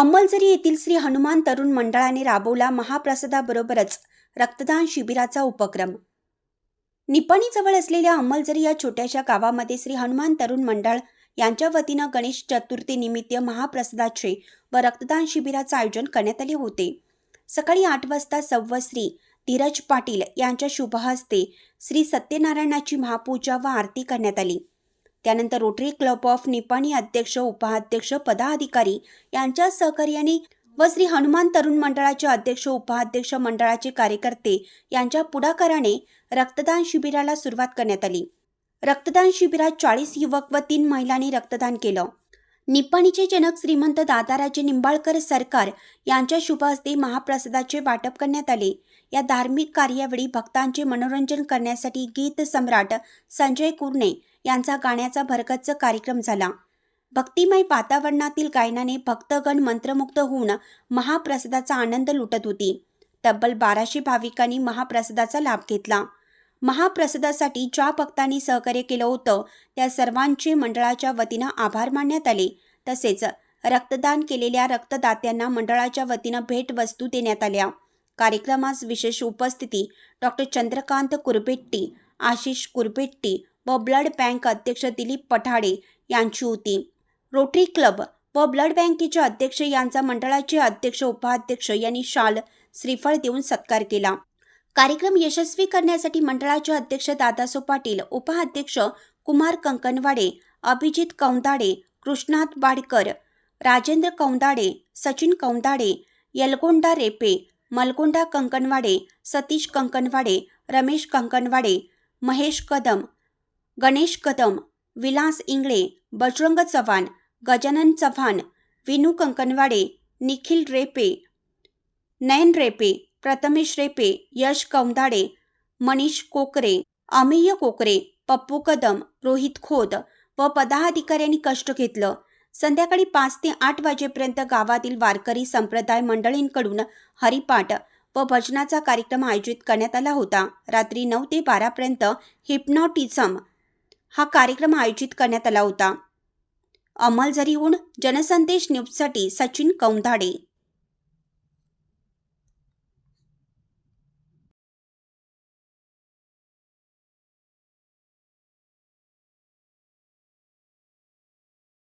अंमलझरी येथील श्री हनुमान तरुण मंडळाने राबवला महाप्रसादाबरोबरच रक्तदान शिबिराचा उपक्रम. निपाणीजवळ असलेल्या अंमलझरी या छोट्याशा गावामध्ये श्री हनुमान तरुण मंडळ यांच्या वतीनं गणेश चतुर्थीनिमित्त महाप्रसादाचे व रक्तदान शिबिराचं आयोजन करण्यात आले होते. सकाळी आठ वाजता सव्वश्री धीरज पाटील यांच्या शुभहस्ते श्री सत्यनारायणाची महापूजा व आरती करण्यात आली. त्यानंतर रोटरी क्लब ऑफ निपाणी अध्यक्ष उपाध्यक्ष पदाधिकारी यांच्या सहकार्याने व श्री हनुमान तरुण मंडळाचे अध्यक्ष उपाध्यक्ष मंडळाचे कार्यकर्ते यांच्या पुढाकाराने रक्तदान शिबिराला सुरुवात करण्यात आली. रक्तदान शिबिरात चाळीस युवक व तीन महिलांनी रक्तदान केलं. निपाणीचे जनक श्रीमंत दादाराजे निंबाळकर सरकार यांच्या शुभ हस्ते महाप्रसादाचे वाटप करण्यात आले. या धार्मिक कार्यावेळी भक्तांचे मनोरंजन करण्यासाठी गीत सम्राट संजय कुरणे यांचा गाण्याचा भरगच्च कार्यक्रम झाला. भक्तिमय वातावरणातील गायनाने भक्तगण मंत्रमुग्ध होऊन महाप्रसादाचा आनंद लुटत होती. तब्बल बाराशे भाविकांनी महाप्रसादाचा लाभ घेतला. महाप्रसादासाठी ज्या भक्तांनी सहकार्य केलं होतं त्या सर्वांचे मंडळाच्या वतीनं आभार मानण्यात आले. तसेच रक्तदान केलेल्या रक्तदात्यांना मंडळाच्या वतीनं भेटवस्तू देण्यात आल्या. कार्यक्रमास विशेष उपस्थिती डॉक्टर चंद्रकांत कुरबेट्टी आशिष कुरबेट्टी व ब्लड बँक अध्यक्ष दिलीप पठाडे यांची होती. रोटरी क्लब व ब्लड बँकेचे अध्यक्ष यांचा मंडळाचे अध्यक्ष उपाध्यक्ष यांनी शाल श्रीफळ देऊन सत्कार केला. कार्यक्रम यशस्वी करण्यासाठी मंडळाचे अध्यक्ष दादासो पाटील उपाध्यक्ष कुमार कंकणवाडे अभिजित कौंदाडे कृष्णात बाडकर राजेंद्र कौंदाडे सचिन कौंदाडे यलगोंडा रेपे मलगोंडा कंकणवाडे सतीश कंकणवाडे रमेश कंकणवाडे महेश कदम गणेश कदम विलास इंगळे बजरंग चव्हाण गजानन चव्हाण विनू कंकणवाडे निखिल रेपे नयन रेपे प्रथमेश रेपे यश कौंदाडे मनीष कोकरे अमेय कोकरे पप्पू कदम रोहित खोत व पदाधिकाऱ्यांनी कष्ट घेतलं. संध्याकाळी पाच ते आठ वाजेपर्यंत गावातील वारकरी संप्रदाय मंडळींकडून हरिपाठ व भजनाचा कार्यक्रम आयोजित करण्यात आला होता. रात्री नऊ ते बारापर्यंत हिप्नॉटिझम हा कार्यक्रम आयोजित करण्यात आला होता. अमलझरीहून जनसंदेश न्यूजसाठी सचिन कौंधाडे.